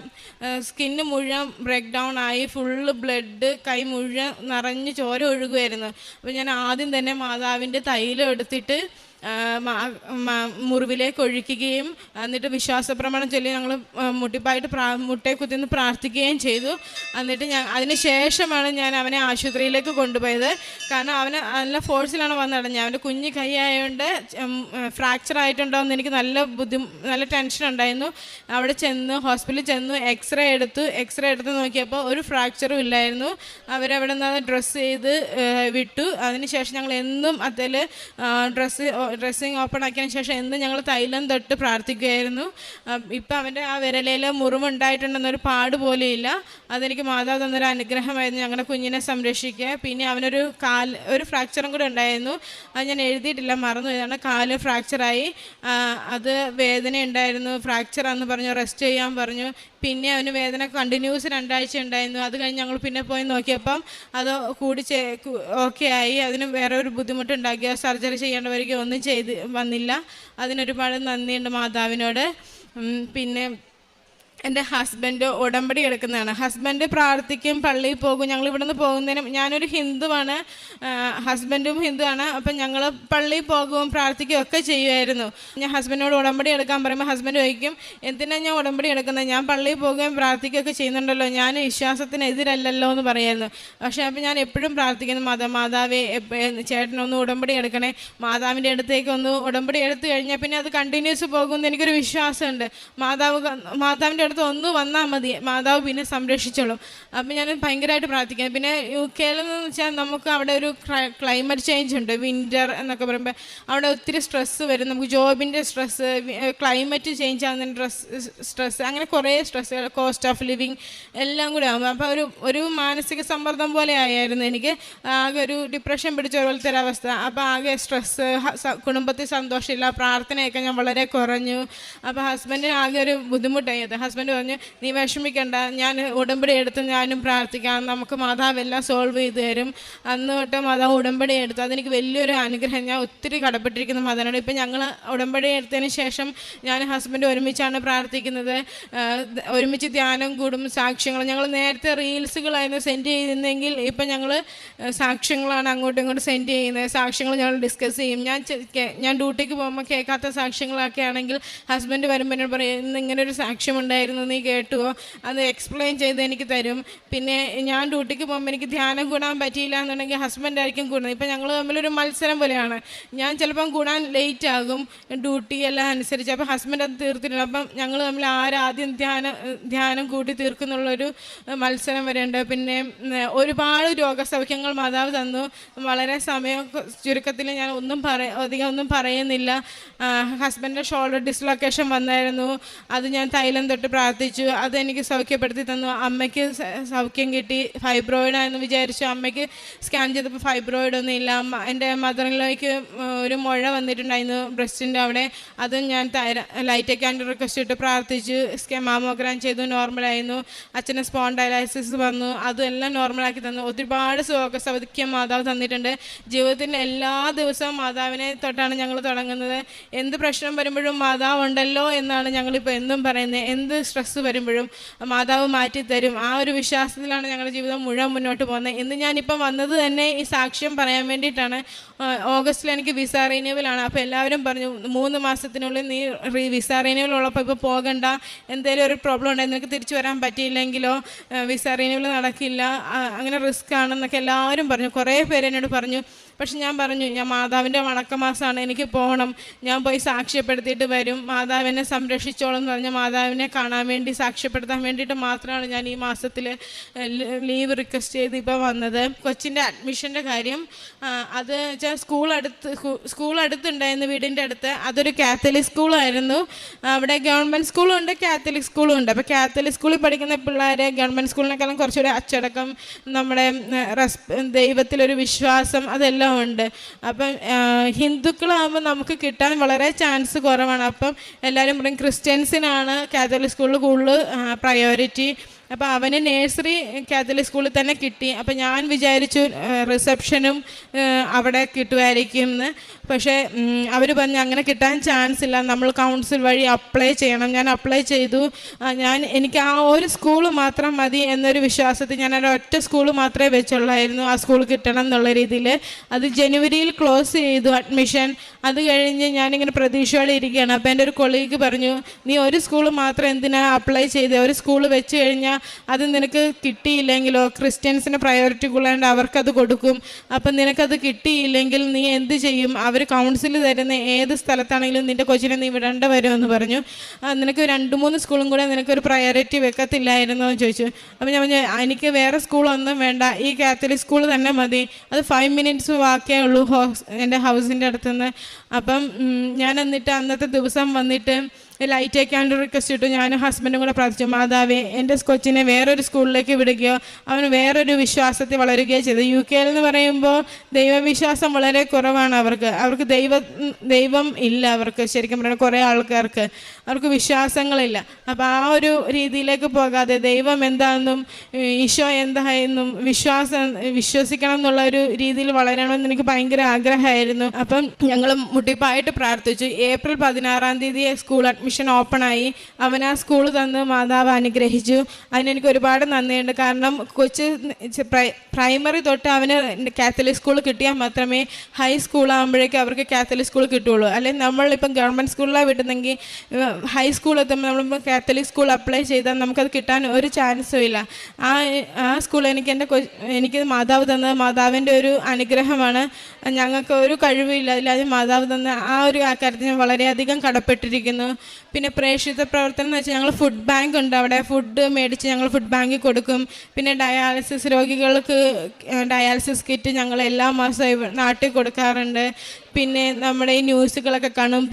സ്കിന്ന് മുഴുവൻ ബ്രേക്ക് ഡൗൺ ആയി. ഫുള്ള് ബ്ലഡ് കൈ മുഴുവൻ നിറഞ്ഞ് ചോര ഒഴുകുമായിരുന്നു അപ്പോൾ ഞാൻ ആദ്യം തന്നെ മാതാവിന്റെ തൈലം എടുത്തിട്ട് മുറിവിലേക്ക് ഒഴിക്കുകയും എന്നിട്ട് വിശ്വാസപ്രമാണം ചൊല്ലി ഞങ്ങൾ മുട്ടിപ്പായിട്ട് പ്രാ മുട്ടയെ കുത്തിന്ന് പ്രാർത്ഥിക്കുകയും ചെയ്തു. എന്നിട്ട് ഞാൻ അതിന് ശേഷമാണ് ഞാൻ അവനെ ആശുപത്രിയിലേക്ക് കൊണ്ടുപോയത്. കാരണം അവന് നല്ല ഫോഴ്സിലാണ് വന്നടഞ്ഞത് അവന്റെ കുഞ്ഞ് കൈ ആയതുകൊണ്ട് ഫ്രാക്ചർ ആയിട്ടുണ്ടോ എന്ന് എനിക്ക് നല്ല ബുദ്ധി നല്ല ടെൻഷൻ ഉണ്ടായിരുന്നു. അവിടെ ചെന്ന് ഹോസ്പിറ്റലിൽ ചെന്നു എക്സ്റേ എടുത്തു. എക്സ്റേ എടുത്ത് നോക്കിയപ്പോൾ ഒരു ഫ്രാക്ചറും ഇല്ലായിരുന്നു. അവരവിടെ നിന്ന് ഡ്രസ്സ് ചെയ്ത് വിട്ടു. അതിനുശേഷം ഞങ്ങൾ എന്നും അതിൽ ഡ്രസ്സ് ഡ്രസ്സിങ് ഓപ്പൺ ആക്കിയതിന് ശേഷം എന്നും ഞങ്ങൾ തൈലം തൊട്ട് പ്രാർത്ഥിക്കുമായിരുന്നു ഇപ്പം അവന്റെ ആ വിരലയിൽ മുറിവുണ്ടായിട്ടുണ്ടെന്നൊരു പാട് പോലെയില്ല അതെനിക്ക് മാതാവ് തന്നൊരു അനുഗ്രഹമായിരുന്നു ഞങ്ങളുടെ കുഞ്ഞിനെ സംരക്ഷിക്കുക പിന്നെ അവനൊരു കാൽ ഒരു ഫ്രാക്ചറും കൂടെ ഉണ്ടായിരുന്നു. അത് ഞാൻ എഴുതിയിട്ടില്ല മറന്നു ഇതാണ് കാൽ ഫ്രാക്ചറായി അത് വേദന ഉണ്ടായിരുന്നു. ഫ്രാക്ചർ ഫ്രാക്ചറാന്ന് പറഞ്ഞു റെസ്റ്റ് ചെയ്യാൻ പറഞ്ഞു. പിന്നെ അവന് വേദന കണ്ടിന്യൂസ് രണ്ടാഴ്ച ഉണ്ടായിരുന്നു. അത് കഴിഞ്ഞ് ഞങ്ങൾ പിന്നെ പോയി നോക്കിയപ്പം അത് കൂടി ഓക്കെ ആയി. അതിന് വേറെ ഒരു ബുദ്ധിമുട്ടുണ്ടാക്കിയ സർജറി ചെയ്യേണ്ടവർക്ക് ഒന്നും ചെയ്ത് വന്നില്ല. അതിനൊരുപാട് നന്ദിയുണ്ട് മാതാവിനോട്. പിന്നെ എന്റെ ഹസ്ബൻഡ് ഉടമ്പടി എടുക്കുന്നതാണ്. ഹസ്ബൻഡ് പ്രാർത്ഥിക്കും പള്ളിയിൽ പോകും ഞങ്ങൾ ഇവിടുന്ന് പോകുന്നതിനും ഞാനൊരു ഹിന്ദുവാണ് ഹസ്ബൻഡും ഹിന്ദുവാണ് അപ്പം ഞങ്ങൾ പള്ളിയിൽ പോകുകയും പ്രാർത്ഥിക്കുകയും ഒക്കെ ചെയ്യുമായിരുന്നു. ഞാൻ ഹസ്ബൻഡിനോട് ഉടമ്പടി എടുക്കാൻ പറയുമ്പോൾ ഹസ്ബൻഡ് ചോദിക്കും എന്തിനാണ് ഞാൻ ഉടമ്പടി എടുക്കുന്നത്? ഞാൻ പള്ളിയിൽ പോകുകയും പ്രാർത്ഥിക്കുകയൊക്കെ ചെയ്യുന്നുണ്ടല്ലോ ഞാൻ വിശ്വാസത്തിനെതിരല്ലോ എന്ന് പറയായിരുന്നു പക്ഷേ അപ്പം ഞാൻ എപ്പോഴും പ്രാർത്ഥിക്കുന്നു മതമാതാവേ ചേട്ടനൊന്ന് ഉടമ്പടി എടുക്കണേ മാതാവിന്റെ അടുത്തേക്ക് ഒന്ന് ഉടമ്പടി എടുത്തു കഴിഞ്ഞാൽ പിന്നെ അത് കണ്ടിന്യൂസ് പോകുമെന്ന് എനിക്കൊരു വിശ്വാസമുണ്ട്. മാതാവ് മാതാവിന്റെ അടുത്ത് ഒന്ന് വന്നാൽ മതി. മാതാവ് പിന്നെ സംരക്ഷിച്ചോളും. അപ്പം ഞാൻ ഭയങ്കരമായിട്ട് പ്രാർത്ഥിക്കുന്നത് പിന്നെ യു കെയിലെന്ന് വെച്ചാൽ നമുക്ക് അവിടെ ഒരു ക്ലൈമറ്റ് ചേഞ്ച് ഉണ്ട്. വിന്റർ എന്നൊക്കെ പറയുമ്പോൾ അവിടെ ഒത്തിരി സ്ട്രെസ്സ് വരും. നമുക്ക് ജോബിന്റെ സ്ട്രെസ്സ് ക്ലൈമറ്റ് ചേഞ്ച് ആകുന്ന ഡ്രസ് സ്ട്രെസ്സ് അങ്ങനെ കുറേ സ്ട്രെസ്സുകൾ കോസ്റ്റ് ഓഫ് ലിവിങ് എല്ലാം കൂടെ ആകുമ്പോൾ അപ്പോൾ ഒരു ഒരു മാനസിക സമ്മർദ്ദം പോലെ ആയിരുന്നു എനിക്ക്. ആകെ ഒരു ഡിപ്രഷൻ പിടിച്ച പോലത്തെ ഒരു അവസ്ഥ. അപ്പോൾ ആകെ സ്ട്രെസ്സ് കുടുംബത്തിൽ സന്തോഷമില്ല. പ്രാർത്ഥനയൊക്കെ ഞാൻ വളരെ കുറഞ്ഞു. അപ്പോൾ ഹസ്ബൻഡിന് ആകെ ഒരു ബുദ്ധിമുട്ടായി. അത് ഹസ്ബൻഡ് പറഞ്ഞു നീ വിഷമിക്കണ്ട ഞാൻ ഉടമ്പടി എടുത്ത് ഞാനും പ്രാർത്ഥിക്കാം. നമുക്ക് മാതാവ് എല്ലാം സോൾവ് ചെയ്ത് തരും. അന്ന് തൊട്ട് മാതാവ് ഉടമ്പടി എടുത്തു അതെനിക്ക് വലിയൊരു അനുഗ്രഹം. ഞാൻ ഒത്തിരി കടപ്പെട്ടിരിക്കുന്ന മാതാവിനോട് ഇപ്പം ഞങ്ങൾ ഉടമ്പടി എടുത്തതിന് ശേഷം ഞാൻ ഹസ്ബൻഡ് ഒരുമിച്ചാണ് പ്രാർത്ഥിക്കുന്നത്. ഒരുമിച്ച് ധ്യാനം കൂടും സാക്ഷ്യങ്ങൾ. ഞങ്ങൾ നേരത്തെ റീൽസുകളായിരുന്നു സെൻഡ് ചെയ്തിരുന്നെങ്കിൽ ഇപ്പം ഞങ്ങൾ സാക്ഷ്യങ്ങളാണ് അങ്ങോട്ടും ഇങ്ങോട്ടും സെൻഡ് ചെയ്യുന്നത്. സാക്ഷ്യങ്ങൾ ഞങ്ങൾ ഡിസ്കസ് ചെയ്യും. ഞാൻ ഞാൻ ഡ്യൂട്ടിക്ക് പോകുമ്പോൾ കേൾക്കാത്ത സാക്ഷ്യങ്ങളൊക്കെ ആണെങ്കിൽ ഹസ്ബൻഡ് വരുമ്പോൾ എന്നോട് പറയും ഇന്ന് ഇങ്ങനെ ഒരു സാക്ഷ്യമുണ്ടായിരുന്നു നീ കേട്ടുവോ അത് എക്സ്പ്ലെയിൻ ചെയ്ത് എനിക്ക് തരും. പിന്നെ ഞാൻ ഡ്യൂട്ടിക്ക് പോകുമ്പോൾ എനിക്ക് ധ്യാനം കൂടാൻ പറ്റിയില്ല എന്നുണ്ടെങ്കിൽ ഹസ്ബൻഡ് ആയിരിക്കും കൂടുന്നത്. ഇപ്പം ഞങ്ങൾ തമ്മിലൊരു മത്സരം പോലെയാണ്. ഞാൻ ചിലപ്പം കൂടാൻ ലേറ്റ് ആകും ഡ്യൂട്ടി എല്ലാം അനുസരിച്ച്. അപ്പം ഹസ്ബൻഡ് അത് തീർത്തിട്ടുണ്ട്. അപ്പം ഞങ്ങൾ തമ്മിൽ ആരാദ്യം ധ്യാനം ധ്യാനം കൂട്ടി തീർക്കുന്നുള്ളൊരു മത്സരം വരെയുണ്ട്. പിന്നെ ഒരുപാട് രോഗസൗഖ്യങ്ങൾ മാതാവ് തന്നു. വളരെ സമയം ചുരുക്കത്തിൽ ഞാൻ ഒന്നും പറ അധികം ഒന്നും പറയുന്നില്ല. ഹസ്ബൻഡിന്റെ ഷോൾഡർ ഡിസ്ലൊക്കേഷൻ വന്നായിരുന്നു. അത് ഞാൻ തൈലം തൊട്ട് പ്രാർത്ഥിച്ചു. അതെനിക്ക് സൗഖ്യപ്പെടുത്തി തന്നു. അമ്മയ്ക്ക് സൗഖ്യം കിട്ടി. ഫൈബ്രോയിഡ് ആണെന്ന് വിചാരിച്ചു. അമ്മയ്ക്ക് സ്കാൻ ചെയ്തപ്പോൾ ഫൈബ്രോയിഡ് ഒന്നും ഇല്ല. എന്റെ മദറിലേക്ക് ഒരു മുഴ വന്നിട്ടുണ്ടായിരുന്നു ബ്രസ്റ്റിന്റെ അവിടെ. അതും ഞാൻ ലൈറ്റ് ക്യാൻഡർ റിക്വസ്റ്റ് ഇട്ട് പ്രാർത്ഥിച്ചു. മാമോഗ്രാം ചെയ്തു. നോർമലായിരുന്നു അച്ഛന് സ്പോണ്ടൈലൈസിസ് വന്നു. അതും എല്ലാം നോർമലാക്കി തന്നു. ഒരുപാട് സുഖ സൗഖ്യം മാതാവ് തന്നിട്ടുണ്ട്. ജീവിതത്തിൽ എല്ലാ ദിവസവും മാതാവിനെ തൊട്ടാണ് ഞങ്ങൾ തുടങ്ങുന്നത്. എന്ത് പ്രശ്നം വരുമ്പോഴും മാതാവ് ഉണ്ടല്ലോ എന്നാണ് ഞങ്ങളിപ്പോൾ എന്തും പറയുന്നത്. എന്ത് സ്ട്രെസ്സ് വരുമ്പോഴും മാതാവ് മാറ്റിത്തരും. ആ ഒരു വിശ്വാസത്തിലാണ് ഞങ്ങളുടെ ജീവിതം മുഴുവൻ മുന്നോട്ട് പോകുന്നത്. ഇന്ന് ഞാനിപ്പം വന്നത് തന്നെ ഈ സാക്ഷ്യം പറയാൻ വേണ്ടിയിട്ടാണ്. ഓഗസ്റ്റിൽ എനിക്ക് വിസ റിന്യൂവലാണ് അപ്പോൾ എല്ലാവരും പറഞ്ഞു മൂന്ന് മാസത്തിനുള്ളിൽ നീ റീ വിസ റിന്യൂവൽ ഉള്ളപ്പോൾ ഇപ്പോൾ പോകണ്ട. എന്തെങ്കിലും ഒരു പ്രോബ്ലം ഉണ്ടെങ്കിൽ നിനക്ക് തിരിച്ചു വരാൻ പറ്റിയില്ലെങ്കിലോ? വിസ റിന്യൂവൽ നടക്കില്ല. അങ്ങനെ റിസ്ക് ആണെന്നൊക്കെ എല്ലാവരും പറഞ്ഞു. കുറേ പേര് എന്നോട് പറഞ്ഞു പക്ഷെ ഞാൻ പറഞ്ഞു ഞാൻ മാതാവിന്റെ വണക്കമാസമാണ് എനിക്ക് പോകണം. ഞാൻ പോയി സാക്ഷ്യപ്പെടുത്തിയിട്ട് വരും. മാതാവിനെ സംരക്ഷിച്ചോളം എന്ന് പറഞ്ഞ മാതാവിനെ കാണാൻ വേണ്ടി സാക്ഷ്യപ്പെടുത്താൻ വേണ്ടിയിട്ട് മാത്രമാണ് ഞാൻ ഈ മാസത്തിൽ ലീവ് റിക്വസ്റ്റ് ചെയ്ത് ഇപ്പോൾ വന്നത്. കൊച്ചിന്റെ അഡ്മിഷന്റെ കാര്യം അത് വെച്ചാൽ സ്കൂൾ അടുത്ത് സ്കൂൾ അടുത്തുണ്ടായിരുന്നു വീടിന്റെ അടുത്ത്. അതൊരു കാത്തലിക് സ്കൂളായിരുന്നു. അവിടെ ഗവൺമെന്റ് സ്കൂളും ഉണ്ട് കാത്തലിക് സ്കൂളും ഉണ്ട് അപ്പോൾ കാത്തലിക് സ്കൂളിൽ പഠിക്കുന്ന പിള്ളേരെ ഗവൺമെന്റ് സ്കൂളിനേക്കാളും കുറച്ചുകൂടി അച്ചടക്കം നമ്മുടെ ദൈവത്തിലൊരു വിശ്വാസം അതെല്ലാം ഉണ്ട് അപ്പം ഹിന്ദുക്കളാകുമ്പോൾ നമുക്ക് കിട്ടാൻ വളരെ ചാൻസ് കുറവാണ്. അപ്പം എല്ലാവരും പറയും ക്രിസ്ത്യൻസിനാണ് കാത്തലിക് സ്കൂളിൽ കൂടുതൽ പ്രയോറിറ്റി അപ്പോൾ അവന് നേഴ്സറി കാത്തലിക് സ്കൂളിൽ തന്നെ കിട്ടി. അപ്പോൾ ഞാൻ വിചാരിച്ചു റിസപ്ഷനും അവിടെ കിട്ടുമായിരിക്കും എന്ന്. പക്ഷേ അവർ പറഞ്ഞു അങ്ങനെ കിട്ടാൻ ചാൻസ് ഇല്ല. നമ്മൾ കൗൺസിൽ വഴി അപ്ലൈ ചെയ്യണം. ഞാൻ അപ്ലൈ ചെയ്തു. ഞാൻ എനിക്ക് ആ ഒരു സ്കൂൾ മാത്രം മതി എന്നൊരു വിശ്വാസത്തിൽ ഞാൻ ഒരു ഒറ്റ സ്കൂൾ മാത്രമേ വെച്ചുള്ളായിരുന്നു. ആ സ്കൂൾ കിട്ടണം എന്നുള്ള രീതിയിൽ. അത് ജനുവരിയിൽ ക്ലോസ് ചെയ്തു അഡ്മിഷൻ അത് കഴിഞ്ഞ് ഞാനിങ്ങനെ പ്രതീക്ഷയോടെ ഇരിക്കുകയാണ്. അപ്പോൾ എന്റെ ഒരു കൊളീഗ് പറഞ്ഞു നീ ഒരു സ്കൂൾ മാത്രം എന്തിനാ അപ്ലൈ ചെയ്തത് ഒരു സ്കൂൾ വെച്ച് കഴിഞ്ഞാൽ അത് നിനക്ക് കിട്ടിയില്ലെങ്കിലോ? ക്രിസ്ത്യൻസിന് പ്രയോറിറ്റി കൊള്ളാണ്ട് അവർക്കത് കൊടുക്കും. അപ്പം നിനക്കത് കിട്ടിയില്ലെങ്കിൽ നീ എന്ത് ചെയ്യും? അവർ കൗൺസിൽ തരുന്ന ഏത് സ്ഥലത്താണെങ്കിലും നിന്റെ കൊച്ചിനെ നീ വിടേണ്ട വരുമെന്ന് പറഞ്ഞു. നിനക്ക് രണ്ട് മൂന്ന് സ്കൂളും കൂടെ നിനക്കൊരു പ്രയോറിറ്റി വെക്കത്തില്ലായിരുന്നോ എന്ന് ചോദിച്ചു. അപ്പം ഞാൻ പറഞ്ഞു എനിക്ക് വേറെ സ്കൂളൊന്നും വേണ്ട. ഈ കാത്തലിക് സ്കൂൾ തന്നെ മതി. അത് ഫൈവ് മിനിറ്റ്സ് വാക്കേ ഉള്ളൂ ഹോസ് എന്റെ ഹൗസിന്റെ അടുത്തുനിന്ന്. അപ്പം ഞാൻ എന്നിട്ട് അന്നത്തെ ദിവസം വന്നിട്ട് ലൈറ്റ് അയക്കാണ്ട് റിക്വസ്റ്റ് ഇട്ടു. ഞാൻ ഹസ്ബൻഡും കൂടെ പ്രാർത്ഥിച്ചു. മാതാവേ എന്റെ കൊച്ചിനെ വേറൊരു സ്കൂളിലേക്ക് വിടുകയോ അവൻ വേറൊരു വിശ്വാസത്തിൽ വളരുകയോ ചെയ്തു. യു കെയിൽ എന്ന് പറയുമ്പോൾ ദൈവവിശ്വാസം വളരെ കുറവാണ് അവർക്ക്. അവർക്ക് ദൈവ ദൈവം ഇല്ല അവർക്ക്. ശരിക്കും പറഞ്ഞാൽ കുറേ ആൾക്കാർക്ക്. അവർക്ക് വിശ്വാസങ്ങളില്ല. അപ്പോൾ ആ ഒരു രീതിയിലേക്ക് പോകാതെ ദൈവം എന്താണെന്നും ഈശോ എന്തായെന്നും വിശ്വാസം വിശ്വസിക്കണം എന്നുള്ള ഒരു രീതിയിൽ വളരണമെന്ന് എനിക്ക് ഭയങ്കര ആഗ്രഹമായിരുന്നു. അപ്പം ഞങ്ങൾ മുട്ടിപ്പായിട്ട് പ്രാർത്ഥിച്ചു. ഏപ്രിൽ പതിനാറാം തീയതി സ്കൂൾ അഡ്മിഷൻ ഓപ്പണായി. അവൻ ആ സ്കൂൾ തന്ന് മാതാവ് അനുഗ്രഹിച്ചു. അതിനെനിക്ക് ഒരുപാട് നന്ദിയുണ്ട്. കാരണം കൊച്ച് പ്രൈമറി തൊട്ട് അവന് കാത്തലിക് സ്കൂൾ കിട്ടിയാൽ മാത്രമേ ഹൈ സ്കൂൾ ആകുമ്പോഴേക്കും അവർക്ക് കാത്തലിക് സ്കൂൾ കിട്ടുള്ളൂ അല്ലെങ്കിൽ നമ്മളിപ്പം ഗവൺമെന്റ് സ്കൂളിലാണ് വിടുന്നെങ്കിൽ ഹൈ സ്കൂൾ എത്തുമ്പോൾ നമ്മൾ കാത്തലിക് സ്കൂൾ അപ്ലൈ ചെയ്താൽ നമുക്കത് കിട്ടാൻ ഒരു ചാൻസും ഇല്ല. ആ ആ സ്കൂൾ എനിക്ക് എന്റെ എനിക്ക് മാതാവ് തന്നത് മാതാവിന്റെ ഒരു അനുഗ്രഹമാണ്. ഞങ്ങൾക്ക് ഒരു കഴിവില്ല അതില്ലാതെ മാതാവ് തന്ന ആ ഒരു കാര്യത്തിൽ ഞാൻ വളരെയധികം കടപ്പെട്ടിരിക്കുന്നു. പിന്നെ പ്രേക്ഷിത പ്രവർത്തനം എന്ന് വെച്ചാൽ ഞങ്ങൾ ഫുഡ് ബാങ്ക് ഉണ്ട്. അവിടെ ഫുഡ് മേടിച്ച് ഞങ്ങൾ ഫുഡ് ബാങ്കിൽ കൊടുക്കും. പിന്നെ ഡയാലിസിസ് രോഗികൾക്ക് ഡയാലിസിസ് കിറ്റ് ഞങ്ങൾ എല്ലാ മാസവും നാട്ടിൽ കൊടുക്കാറുണ്ട്. പിന്നെ നമ്മുടെ ഈ ന്യൂസുകളൊക്കെ കാണും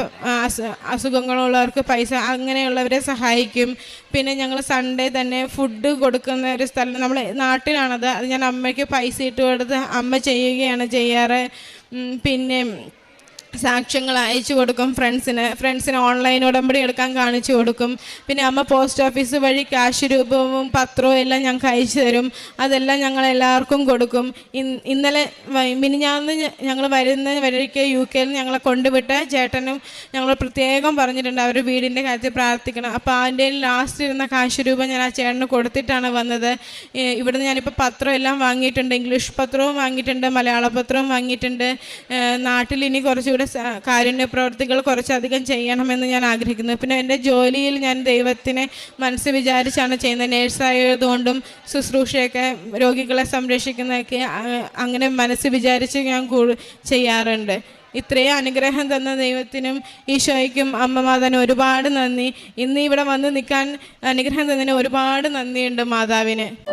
അസുഖങ്ങളുള്ളവർക്ക് പൈസ അങ്ങനെയുള്ളവരെ സഹായിക്കും. പിന്നെ ഞങ്ങൾ സൺഡേ തന്നെ ഫുഡ് കൊടുക്കുന്ന ഒരു സ്ഥലം നമ്മൾ നാട്ടിലാണത്. അത് ഞാൻ അമ്മയ്ക്ക് പൈസ ഇട്ട് കൊടുത്ത് അമ്മ ചെയ്യുകയാണ് ചെയ്യാറ്. പിന്നെ സാക്ഷ്യങ്ങൾ അയച്ചു കൊടുക്കും. ഫ്രണ്ട്സിന് ഫ്രണ്ട്സിന് ഓൺലൈൻ ഉടമ്പടി എടുക്കാൻ കാണിച്ചു കൊടുക്കും. പിന്നെ അമ്മ പോസ്റ്റ് ഓഫീസ് വഴി ക്യാഷ് രൂപവും പത്രവും എല്ലാം ഞങ്ങൾക്ക് അയച്ചു തരും. അതെല്ലാം ഞങ്ങൾ എല്ലാവർക്കും കൊടുക്കും. ഇന്നലെ മിനിഞ്ഞാന്ന് ഞങ്ങൾ വരുന്ന വരയ്ക്ക് യു കെയിൽ ഞങ്ങളെ കൊണ്ടുവിട്ട ചേട്ടനും ഞങ്ങൾ പ്രത്യേകം പറഞ്ഞിട്ടുണ്ട് അവർ വീടിന്റെ കാര്യത്തിൽ പ്രാർത്ഥിക്കണം. അപ്പോൾ അതിന്റെ ലാസ്റ്റ് ഇരുന്ന കാശ് രൂപ ഞാൻ ആ ചേട്ടന് കൊടുത്തിട്ടാണ് വന്നത്. ഇവിടുന്ന് ഞാനിപ്പോൾ പത്രം എല്ലാം വാങ്ങിയിട്ടുണ്ട്. ഇംഗ്ലീഷ് പത്രവും വാങ്ങിയിട്ടുണ്ട് മലയാള പത്രവും വാങ്ങിയിട്ടുണ്ട്. നാട്ടിൽ ഇനി കുറച്ചുകൂടെ സ- കാരുണ്യ പ്രവർത്തികൾ കുറച്ചധികം ചെയ്യണമെന്ന് ഞാൻ ആഗ്രഹിക്കുന്നു. പിന്നെ എന്റെ ജോലിയിൽ ഞാൻ ദൈവത്തിനെ മനസ്സ് വിചാരിച്ചാണ് ചെയ്യുന്നത്. നേഴ്സായതുകൊണ്ടും ശുശ്രൂഷയൊക്കെ രോഗികളെ സംരക്ഷിക്കുന്നതൊക്കെ അങ്ങനെ മനസ്സ് വിചാരിച്ച് ഞാൻ ചെയ്യാറുണ്ട്. ഇത്രയും അനുഗ്രഹം തന്ന ദൈവത്തിനും ഈശോയ്ക്കും അമ്മ ഒരുപാട് നന്ദി. ഇന്ന് ഇവിടെ വന്ന് നിൽക്കാൻ അനുഗ്രഹം തന്നതിന് ഒരുപാട് നന്ദിയുണ്ട് മാതാവിന്.